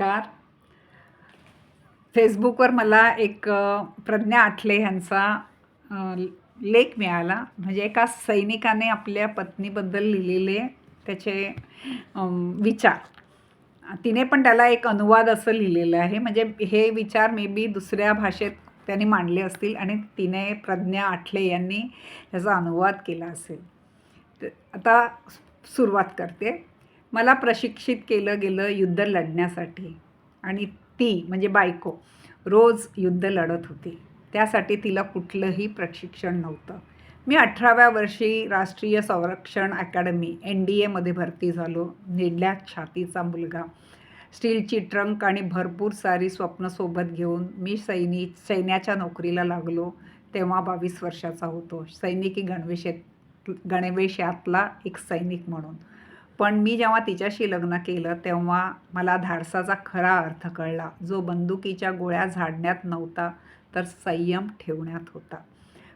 नमस्कार. फेसबुकवर मला एक प्रज्ञा आठले ह्यांचा लेख मिळाला. म्हणजे एका सैनिकाने आपल्या पत्नीबद्दल लिहिलेले त्याचे विचार. तिने पण त्याला एक अनुवाद असं लिहिलेलं आहे. म्हणजे हे विचार मे बी दुसऱ्या भाषेत त्यांनी मांडले असतील आणि तिने प्रज्ञा आठले यांनी त्याचा अनुवाद केला असेल. तर आता सुरुवात करते. मला प्रशिक्षित केलं गेलं युद्ध लढण्यासाठी. आणि ती म्हणजे बायको रोज युद्ध लढत होती. त्यासाठी तिला कुठलंही प्रशिक्षण नव्हतं. मी अठराव्या वर्षी राष्ट्रीय संरक्षण अकॅडमी एन डी एमध्ये भरती झालो. निडल्या छातीचा मुलगा. स्टीलची ट्रंक आणि भरपूर सारी स्वप्न सोबत घेऊन मी सैनिक सैन्याच्या नोकरीला लागलो. तेव्हा बावीस वर्षाचा होतो. सैनिकी गणवेशात गणवेशातला एक सैनिक म्हणून. पण मी जेव्हा तिच्याशी लग्न केलं तेव्हा मला धाडसाचा खरा अर्थ कळला. जो बंदुकीच्या गोळ्या झाडण्यात नव्हता तर संयम ठेवण्यात होता.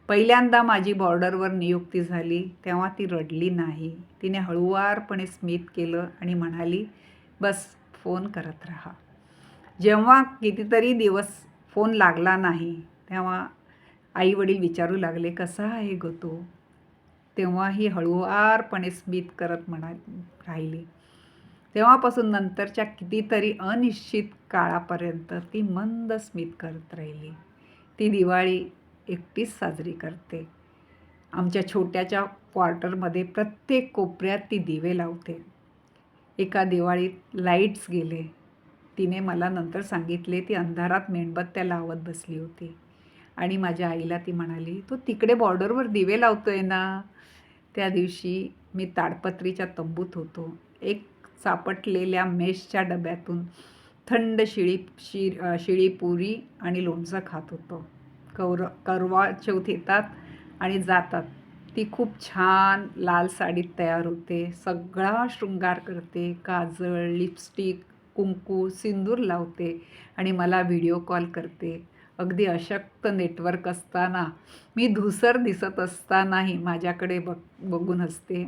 पहिल्यांदा माझी बॉर्डरवर नियुक्ती झाली तेव्हा ती रडली नाही. तिने हळुवारपणे स्मित केलं आणि म्हणाली बस फोन करत राहा. जेव्हा कितीतरी दिवस फोन लागला नाही तेव्हा आई वडील विचारू लागले कसा आहे ग तो? तेव्हा ही हळुवारपणे स्मित करत म्हणा राहिली. तेव्हापासून नंतरच्या कितीतरी अनिश्चित काळापर्यंत ती मंद स्मित करत राहिली. ती दिवाळी एकटीच साजरी करते. आमच्या छोट्याच्या क्वार्टरमध्ये प्रत्येक कोपऱ्यात ती दिवे लावते. एका दिवाळीत लाईट्स गेले. तिने मला नंतर सांगितले ती अंधारात मेणबत्त्या लावत बसली होती. आणि माझ्या आईला ती म्हणाली तो तिकडे बॉर्डरवर दिवे लावतोय ना? त्या दिवशी मी ताडपत्रीच्या तंबूत होतो. एक सापटलेल्या मेशच्या डब्यातून थंड शिळी शि शिळी पुरी आणि लोणचं खात होतो. कौर करवा चौथ येतात आणि जातात. ती खूप छान लाल साडीत तयार होते. सगळा शृंगार करते. काजळ लिपस्टिक कुंकू सिंदूर लावते आणि मला व्हिडिओ कॉल करते. अगदी अशक्त नेटवर्क असताना मी धुसर दिसत असतानाही माझ्याकडे बघ बघून असते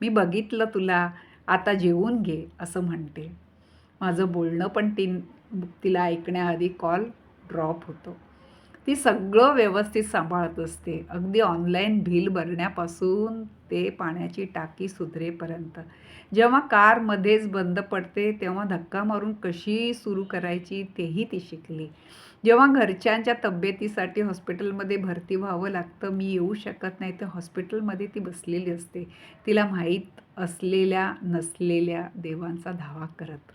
मी बघितलं तुला आता जेवून घे असं म्हणते. माझं बोलणं पण ती तिला ऐकण्याआधी कॉल ड्रॉप होतो. ती सगळं व्यवस्थित सांभाळत असते. अगदी ऑनलाईन बिल भरण्यापासून ते पाण्याची टाकी सुधरेपर्यंत. जेव्हा कारमध्येच बंद पडते तेव्हा धक्का मारून कशी सुरू करायची तेही ती शिकली. जेव्हा घरच्यांच्या तब्येतीसाठी हॉस्पिटलमध्ये भरती व्हावं लागतं मी येऊ शकत नाही. तर हॉस्पिटलमध्ये ती बसलेली असते. तिला माहीत असलेल्या नसलेल्या देवांचा धावा करत.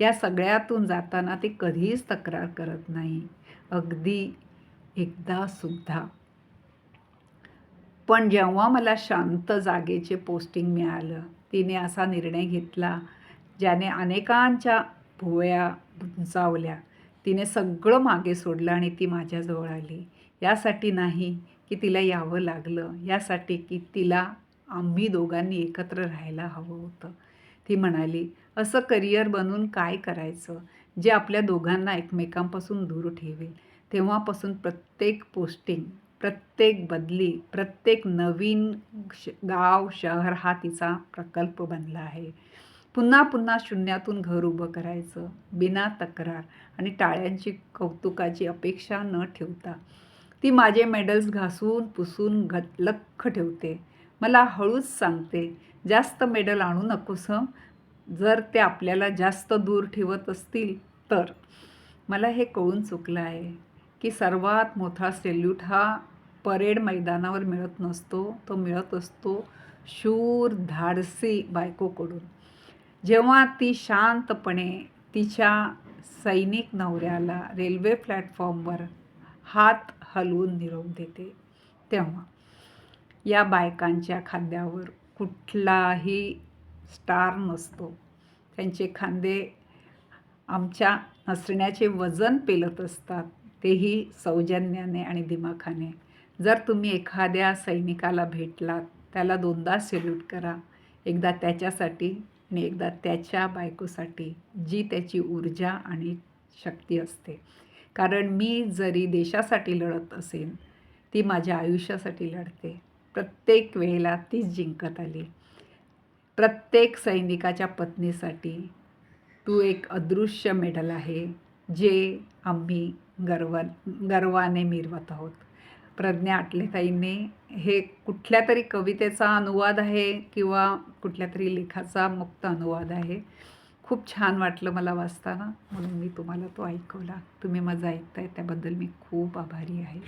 या सगळ्यातून जाताना ती कधीच तक्रार करत नाही. अगदी एकदा सुद्धा. पण जेव्हा मला शांत जागेचे पोस्टिंग मिळालं तिने असा निर्णय घेतला ज्याने अनेकांच्या भुवया उंचावल्या तिने सगळं मागे सोडलं आणि ती माझ्याजवळ आली. यासाठी नाही की तिला यावं लागलं यासाठी की तिला आम्ही दोघांनी एकत्र राहायला हवं होतं. ती म्हणाली असं करिअर बनून काय करायचं? जे आपल्या दोघांना एकमेकांपासून दूर ठेवेल. तेव्हापासून प्रत्येक पोस्टिंग प्रत्येक बदली प्रत्येक नवीन श गाव शहर हा तिचा प्रकल्प बनला आहे. पुन्हा पुन्हा शून्यातून घर उभं करायचं बिना तक्रार आणि टाळ्यांची कौतुकाची अपेक्षा न ठेवता. ती माझे मेडल्स घासून पुसून घ लख्ख ठेवते. मला हळूच सांगते जास्त मेडल आणू नकोस जर ते आपल्याला जास्त दूर ठेवत असतील तर. मला हे कळून चुकलं आहे की सर्वात मोठा सेल्यूट हा परेड मैदानावर मिळत नसतो तो मिळत असतो शूर धाडसी बायकोकडून. जेव्हा ती शांतपणे तिच्या सैनिक नवऱ्याला रेल्वे प्लॅटफॉर्मवर हात हलवून निरोप देते तेव्हा या बायकांच्या खांद्यावर कुठलाही स्टार नसतो. त्यांचे खांदे आमच्या हसण्याचे वजन पेलत असतात तेही सौजन्याने आणि दिमाखाने. जर तुम्ही एखाद्या सैनिकाला भेटलात त्याला दोनदा सेल्यूट करा. एकदा त्याच्यासाठी आणि एकदा त्याच्या बायकोसाठी जी त्याची ऊर्जा आणि शक्ती असते. कारण मी जरी देशासाठी लढत असेन ती माझ्या आयुष्यासाठी लढते. प्रत्येक वेळेला तीच जिंकत आली. प्रत्येक सैनिकाच्या पत्नीसाठी तू एक अदृश्य मेडल आहे जे आम्ही गर्व गर्वाने मिरवत आहोत. प्रज्ञा आटलेताईंनी हे कुठल्या तरी कवितेचा अनुवाद आहे किंवा कुठल्या तरी लेखाचा मुक्त अनुवाद आहे. खूप छान वाटलं मला वाचताना. म्हणून मी तुम्हाला तो ऐकवला. तुम्ही माझं ऐकताय त्याबद्दल मी खूप आभारी आहे.